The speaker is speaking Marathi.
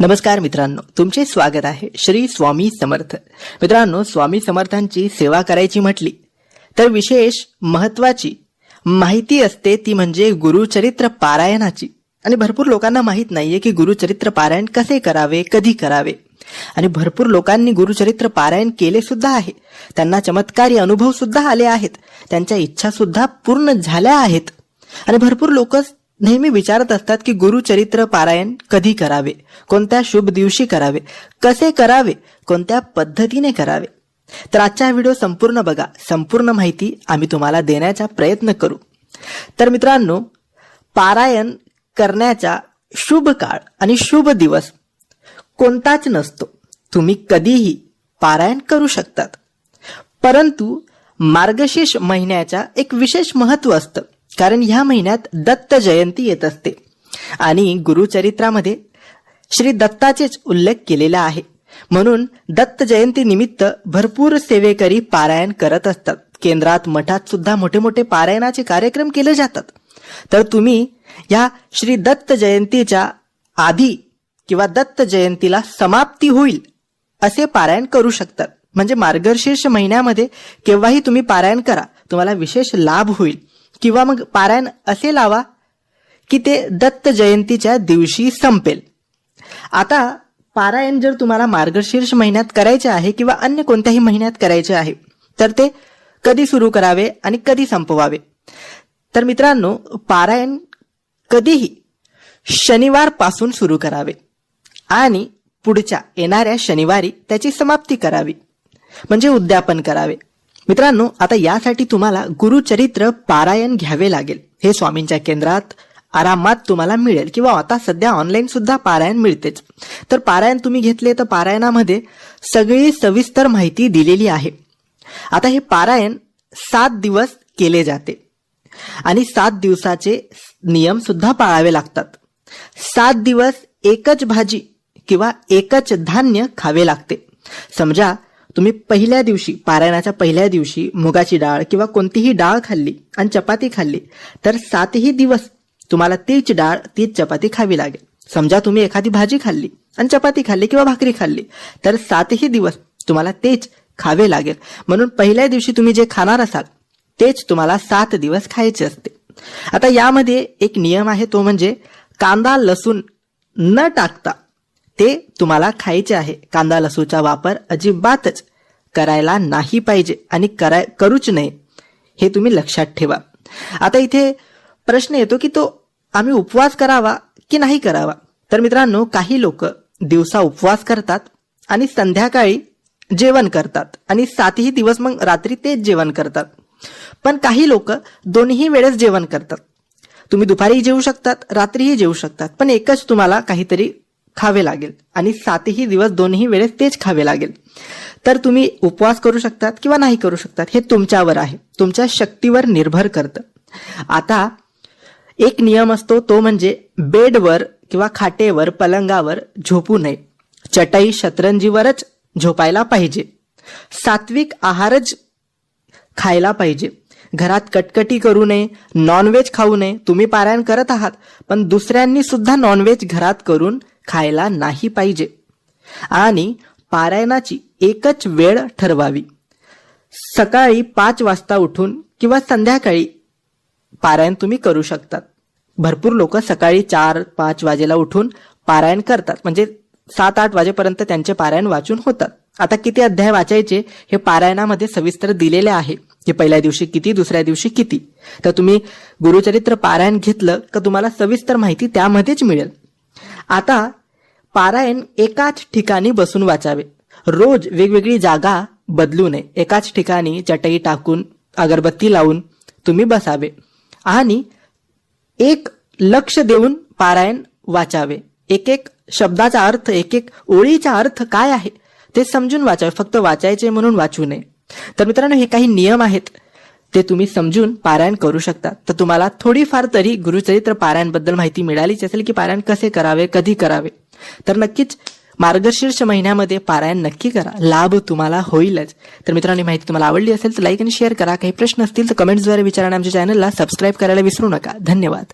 नमस्कार मित्रांनो तुमचे स्वागत आहे श्री स्वामी समर्थ. मित्रांनो स्वामी समर्थांची सेवा करायची म्हटली तर विशेष महत्वाची माहिती असते ती म्हणजे गुरुचरित्र पारायणाची. आणि भरपूर लोकांना माहीत नाहीये की गुरुचरित्र पारायण कसे करावे कधी करावे. आणि भरपूर लोकांनी गुरुचरित्र पारायण केले सुद्धा आहे. त्यांना चमत्कारी अनुभव सुद्धा आले आहेत. त्यांच्या इच्छा सुद्धा पूर्ण झाल्या आहेत. आणि भरपूर लोक नेहमी विचारत असतात की गुरुचरित्र पारायण कधी करावे? कोणत्या शुभ दिवशी करावे? कसे करावे? कोणत्या पद्धतीने करावे? तर आजचा व्हिडिओ संपूर्ण बघा. संपूर्ण माहिती आम्ही तुम्हाला देण्याचा प्रयत्न करू. तर मित्रांनो पारायण करण्याचा शुभ काळ आणि शुभ दिवस कोणताच नसतो. तुम्ही कधीही पारायण करू शकतात. परंतु मार्गशीर्ष महिन्याच्या एक विशेष महत्त्व असतं. कारण ह्या महिन्यात दत्त जयंती येत असते. आणि गुरुचरित्रामध्ये श्री दत्ताचेच उल्लेख केलेला आहे. म्हणून दत्त जयंती निमित्त भरपूर सेवेकरी पारायण करत असतात. केंद्रात मठात सुद्धा मोठे मोठे पारायणाचे कार्यक्रम केले जातात. तर तुम्ही या श्री दत्त जयंतीच्या आधी किंवा दत्त जयंतीला समाप्ती होईल असे पारायण करू शकतात. म्हणजे मार्गशीर्ष महिन्यामध्ये केव्हाही तुम्ही पारायण करा. तुम्हाला विशेष लाभ होईल. किंवा मग पारायण असे लावा की ते दत्त जयंतीच्या दिवशी संपेल. आता पारायण जर तुम्हाला मार्गशीर्ष महिन्यात करायचे आहे किंवा अन्य कोणत्याही महिन्यात करायचे आहे तर ते कधी सुरू करावे आणि कधी संपवावे? तर मित्रांनो पारायण कधीही शनिवारपासून सुरू करावे आणि पुढच्या येणाऱ्या शनिवारी त्याची समाप्ती करावी. म्हणजे उद्यापन करावे. मित्रांनो आता यासाठी तुम्हाला गुरुचरित्र पारायण घ्यावे लागेल. हे स्वामींच्या केंद्रात आरामात तुम्हाला मिळेल. किंवा आता सध्या ऑनलाईन सुद्धा पारायण मिळतेच. तर पारायण तुम्ही घेतले तर पारायणामध्ये सगळी सविस्तर माहिती दिलेली आहे. आता हे पारायण सात दिवस केले जाते. आणि सात दिवसाचे नियम सुद्धा पाळावे लागतात. सात दिवस एकच भाजी किंवा एकच धान्य खावे लागते. समजा तुम्ही पहिल्या दिवशी पारायणाच्या पहिल्या दिवशी मुगाची डाळ किंवा कोणतीही डाळ खाल्ली आणि चपाती खाल्ली तर सातही दिवस तुम्हाला तीच डाळ तीच चपाती खावी लागेल. समजा तुम्ही एखादी भाजी खाल्ली आणि चपाती खाल्ली किंवा भाकरी खाल्ली तर सातही दिवस तुम्हाला तेच खावे लागेल. म्हणून पहिल्या दिवशी तुम्ही जे खाणार असाल तेच तुम्हाला सात दिवस खायचे असते. आता यामध्ये एक नियम आहे तो म्हणजे कांदा लसूण न टाकता ते तुम्हाला खायचे आहे. कांदा लसूचा वापर अजिबातच करायला नाही पाहिजे आणि कराय करूच नये. हे तुम्ही लक्षात ठेवा. आता इथे प्रश्न येतो की तो आम्ही उपवास करावा की नाही करावा? तर मित्रांनो काही लोक दिवसा उपवास करतात आणि संध्याकाळी जेवण करतात आणि सातही दिवस मग रात्री तेच जेवण करतात. पण काही लोक दोन्ही वेळेस जेवण करतात. तुम्ही दुपारीही जेवू शकतात रात्रीही जेवू शकतात पण एकच तुम्हाला काहीतरी खावे लागेल. आणि सातही दिवस दोन्ही वेळेस तेच खावे लागेल. तर तुम्ही उपवास करू शकतात किंवा नाही करू शकतात हे तुमच्यावर आहे. तुमच्या शक्तीवर निर्भर करतं. आता एक नियम असतो तो म्हणजे बेडवर किंवा खाटेवर पलंगावर झोपू नये. चटई शतरंजीवरच झोपायला पाहिजे. सात्विक आहारच खायला पाहिजे. घरात कटकटी करू नये नॉनव्हेज खाऊ नये. तुम्ही पारायण करत आहात पण दुसऱ्यांनी सुद्धा नॉनव्हेज घरात करून खायला नाही पाहिजे. आणि पारायणाची एकच वेळ ठरवावी. सकाळी पाच वाजता उठून किंवा संध्याकाळी पारायण तुम्ही करू शकतात. भरपूर लोक सकाळी चार पाच वाजेला उठून पारायण करतात. म्हणजे सात आठ वाजेपर्यंत त्यांचे पारायण वाचून होतात. आता किती अध्याय वाचायचे हे पारायणामध्ये सविस्तर दिलेले आहे की पहिल्या दिवशी किती दुसऱ्या दिवशी किती. तर तुम्ही गुरुचरित्र पारायण घेतलं तर तुम्हाला सविस्तर माहिती त्यामध्येच मिळेल. आता पारायण एकाच ठिकाणी बसून वाचावे. रोज वेगवेगळी जागा बदलू नये. एकाच ठिकाणी चटई टाकून अगरबत्ती लावून तुम्ही बसावे. आणि एक लक्ष देऊन पारायण वाचावे. एक एक शब्दाचा अर्थ एक एक ओळीचा अर्थ काय आहे ते समजून वाचावे. फक्त वाचायचे म्हणून वाचू नये. तर मित्रांनो हे काही नियम आहेत. ते तुम्ही समजून पारायण करू शकता. तर तुम्हाला थोडीफार तरी गुरुचरित्र पारायणबद्दल माहिती मिळालीच असेल की पारायण कसे करावे कधी करावे. तर नक्कीच मार्गशीर्ष महिन्यामध्ये पारायण नक्की करा. लाभ तुम्हाला होईलच. तर मित्रांनो माहिती तुम्हाला आवडली असेल तर लाईक आणि शेअर करा. काही प्रश्न असतील तर कमेंट्सद्वारे विचारा आमच्या चॅनलला सबस्क्राईब करायला विसरू नका. धन्यवाद.